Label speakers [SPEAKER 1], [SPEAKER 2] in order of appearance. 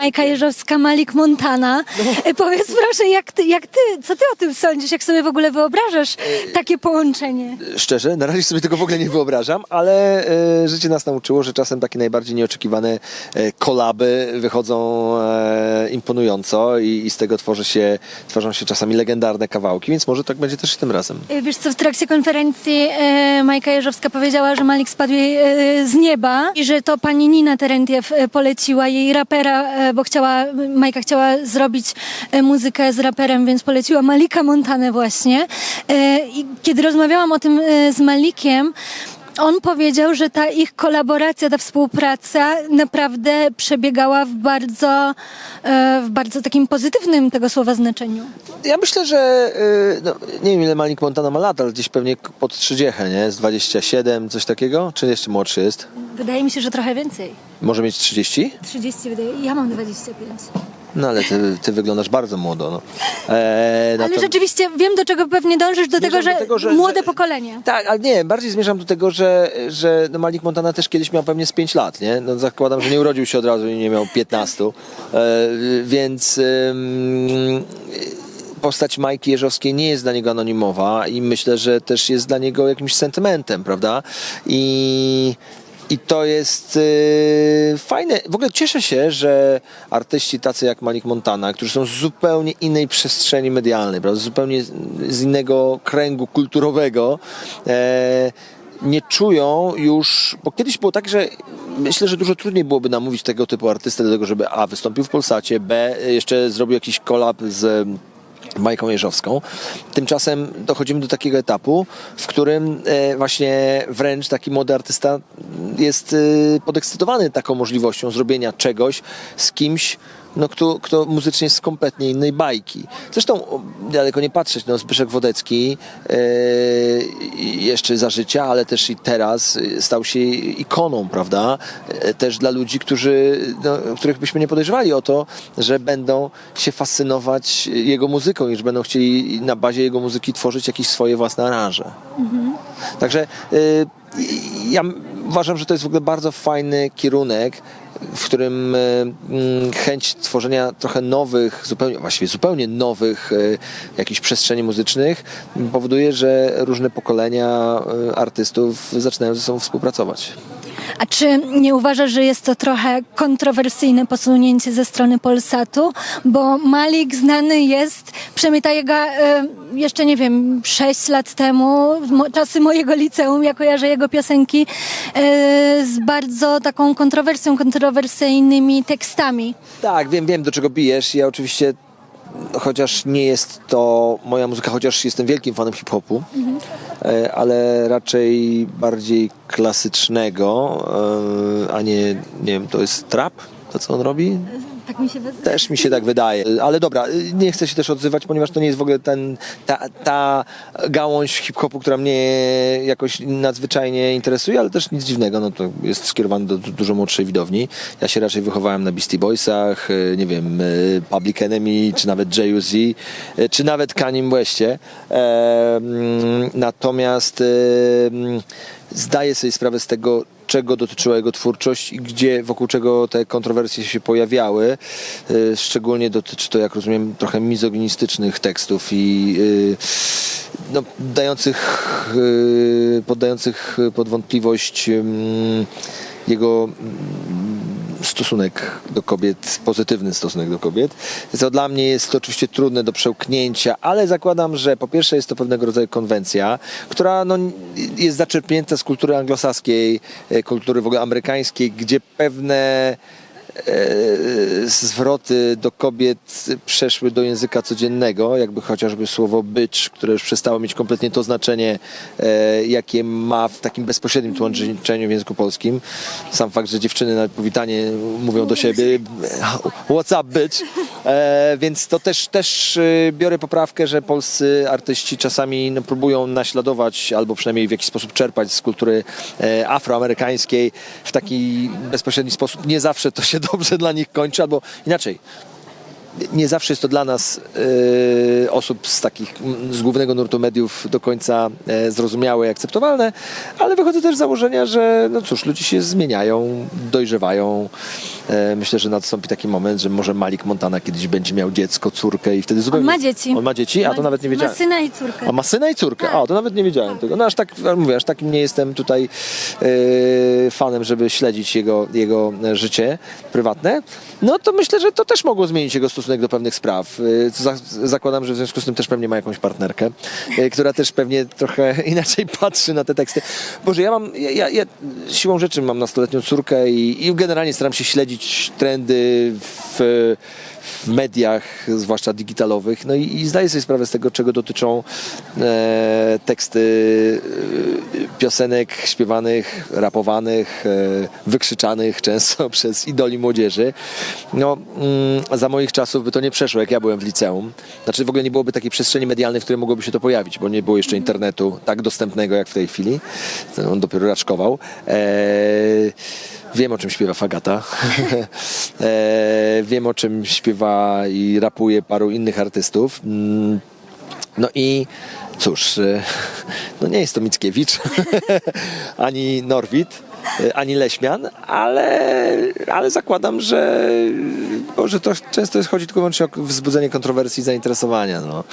[SPEAKER 1] Majka Jeżowska, Malik Montana. E, Powiedz proszę, jak ty, jak ty, co ty o tym sądzisz? Jak sobie w ogóle wyobrażasz takie połączenie?
[SPEAKER 2] Szczerze, na razie sobie tego w ogóle nie wyobrażam, ale e, życie nas nauczyło, że czasem takie najbardziej nieoczekiwane e, kolaby wychodzą e, imponująco i, i z tego tworzy się, tworzą się czasami legendarne kawałki, więc może tak będzie też tym razem.
[SPEAKER 1] E, Wiesz co, w trakcie konferencji e, Majka Jeżowska powiedziała, że Malik spadł jej e, z nieba i że to pani Nina Terentiew e, poleciła jej rapera, e, bo chciała, Majka chciała zrobić e, muzykę z raperem, więc poleciła Malika Montanę właśnie. E, I kiedy rozmawiałam o tym e, z Malikiem, on powiedział, że ta ich kolaboracja, ta współpraca naprawdę przebiegała w bardzo, e, w bardzo takim pozytywnym tego słowa znaczeniu.
[SPEAKER 2] Ja myślę, że e, no, nie wiem ile Malik Montana ma lat, ale gdzieś pewnie pod 30, nie? Z 27, coś takiego? Czy jeszcze młodszy jest?
[SPEAKER 1] Wydaje mi się, że trochę więcej.
[SPEAKER 2] Może mieć 30?
[SPEAKER 1] 30 wydaje. Ja mam 25.
[SPEAKER 2] No ale ty, ty wyglądasz bardzo młodo. No. E,
[SPEAKER 1] Ale
[SPEAKER 2] to-
[SPEAKER 1] rzeczywiście wiem, do czego pewnie dążysz, do tego,
[SPEAKER 2] do
[SPEAKER 1] że,
[SPEAKER 2] tego, że-
[SPEAKER 1] młode
[SPEAKER 2] że-
[SPEAKER 1] pokolenie.
[SPEAKER 2] Tak, ale nie, bardziej zmierzam do tego, że, że no Malik Montana też kiedyś miał pewnie z 5 lat, nie? No zakładam, że nie urodził się od razu i nie miał 15, e, więc ym, postać Majki Jeżowskiej nie jest dla niego anonimowa i myślę, że też jest dla niego jakimś sentymentem, prawda? I i to jest yy, fajne. W ogóle cieszę się, że artyści tacy jak Malik Montana, którzy są z zupełnie innej przestrzeni medialnej, prawda? zupełnie z- innego kręgu kulturowego, e, nie czują już, bo kiedyś było tak, że myślę, że dużo trudniej byłoby namówić tego typu artystę do tego, żeby A, wystąpił w Polsacie, B, jeszcze zrobił jakiś kolab z Majką Jeżowską. Tymczasem dochodzimy do takiego etapu, w którym e, właśnie wręcz taki młody artysta jest e, podekscytowany taką możliwością zrobienia czegoś z kimś, no, kto, kto muzycznie jest z kompletnie innej bajki. Zresztą daleko nie patrzeć, no, Zbyszek Wodecki i jeszcze za życia, ale też i teraz e, stał się ikoną, prawda? Też dla ludzi, którzy, no, których byśmy nie podejrzewali o to, że będą się fascynować jego muzyką i że będą chcieli na bazie jego muzyki tworzyć jakieś swoje własne aranże. Także y, ja uważam, że to jest w ogóle bardzo fajny kierunek, w którym y, mm, chęć tworzenia trochę nowych, zupełnie, właściwie zupełnie nowych y, jakichś przestrzeni muzycznych powoduje, że różne pokolenia y, artystów zaczynają ze sobą współpracować.
[SPEAKER 1] A czy nie uważasz, że jest to trochę kontrowersyjne posunięcie ze strony Polsatu? Bo Malik znany jest, przynajmniej ta jego, e, jeszcze nie wiem, 6 lat temu, czasy mojego liceum, ja kojarzę jego piosenki e, z bardzo taką kontrowersją, kontrowersyjnymi tekstami.
[SPEAKER 2] Tak, wiem, wiem do czego bijesz. Ja oczywiście, chociaż nie jest to moja muzyka, chociaż jestem wielkim fanem hip-hopu, e, ale raczej bardziej klasycznego, e, a nie, nie wiem, to jest trap, to co on robi?
[SPEAKER 1] Tak mi się wydaje.
[SPEAKER 2] Też mi się tak wydaje, ale dobra, nie chcę się też odzywać, ponieważ to nie jest w ogóle ten, ta, ta gałąź hip-hopu, która mnie jakoś nadzwyczajnie interesuje, ale też nic dziwnego, no to jest skierowane do du- dużo młodszej widowni. Ja się raczej wychowałem na Beastie Boysach, y, nie wiem, y, Public Enemy, czy nawet J.U.Z., y, czy nawet Kanye Westie. E, mm, Natomiast mm, zdaję sobie sprawę z tego, czego dotyczyła jego twórczość i gdzie, wokół czego te kontrowersje się pojawiały. Y, Szczególnie dotyczy to, jak rozumiem, trochę mizoginistycznych tekstów i y, no, dających, y, poddających pod wątpliwość jego stosunek do kobiet, pozytywny stosunek do kobiet. Co dla mnie jest to oczywiście trudne do przełknięcia, ale zakładam, że po pierwsze jest to pewnego rodzaju konwencja, która no, jest zaczerpnięta z kultury anglosaskiej, e, kultury w ogóle amerykańskiej, gdzie pewne zwroty do kobiet przeszły do języka codziennego, jakby chociażby słowo bycz, które już przestało mieć kompletnie to znaczenie, e, jakie ma w takim bezpośrednim tłumaczeniu w języku polskim. Sam fakt, że dziewczyny na powitanie mówią do siebie what's up bitch, e, więc to też, też e, biorę poprawkę, że polscy artyści czasami no, próbują naśladować albo przynajmniej w jakiś sposób czerpać z kultury e, afroamerykańskiej w taki bezpośredni sposób. Nie zawsze to się dobrze dla nich kończy, albo inaczej. Nie zawsze jest to dla nas e, osób z takich z głównego nurtu mediów do końca e, zrozumiałe i akceptowalne, ale wychodzę też z założenia, że no cóż, ludzie się zmieniają, dojrzewają. E, myślę, że nastąpi taki moment, że może Malik Montana kiedyś będzie miał dziecko, córkę i wtedy zupełnie...
[SPEAKER 1] ma dzieci.
[SPEAKER 2] On ma dzieci? A to nawet nie wiedziałem.
[SPEAKER 1] Ma syna i córkę.
[SPEAKER 2] A ma syna i córkę.
[SPEAKER 1] Tak.
[SPEAKER 2] A, to nawet nie wiedziałem tego. No aż tak, mówię, aż takim nie jestem tutaj e, fanem, żeby śledzić jego, jego życie prywatne. No to myślę, że to też mogło zmienić jego stosunek do pewnych spraw. Za, zakładam, że w związku z tym też pewnie ma jakąś partnerkę, e, która też pewnie trochę inaczej patrzy na te teksty. Boże, ja mam, ja, ja, siłą rzeczy mam nastoletnią córkę i, i generalnie staram się śledzić trendy w w mediach, zwłaszcza digitalowych. No i, i zdaję sobie sprawę z tego, czego dotyczą e, teksty e, piosenek śpiewanych, rapowanych, e, wykrzyczanych często przez idoli młodzieży. No, mm, za moich czasów by to nie przeszło, jak ja byłem w liceum. Znaczy w ogóle nie byłoby takiej przestrzeni medialnej, w której mogłoby się to pojawić, bo nie było jeszcze internetu tak dostępnego jak w tej chwili. On dopiero raczkował. E, Wiem o czym śpiewa Fagata. e, wiem o czym śpiewa i rapuje paru innych artystów. No i cóż, e, no nie jest to Mickiewicz, ani Norwid, e, ani Leśmian, ale, ale zakładam, że, bo, że to często chodzi tylko wyłącznie o wzbudzenie kontrowersji i zainteresowania. No.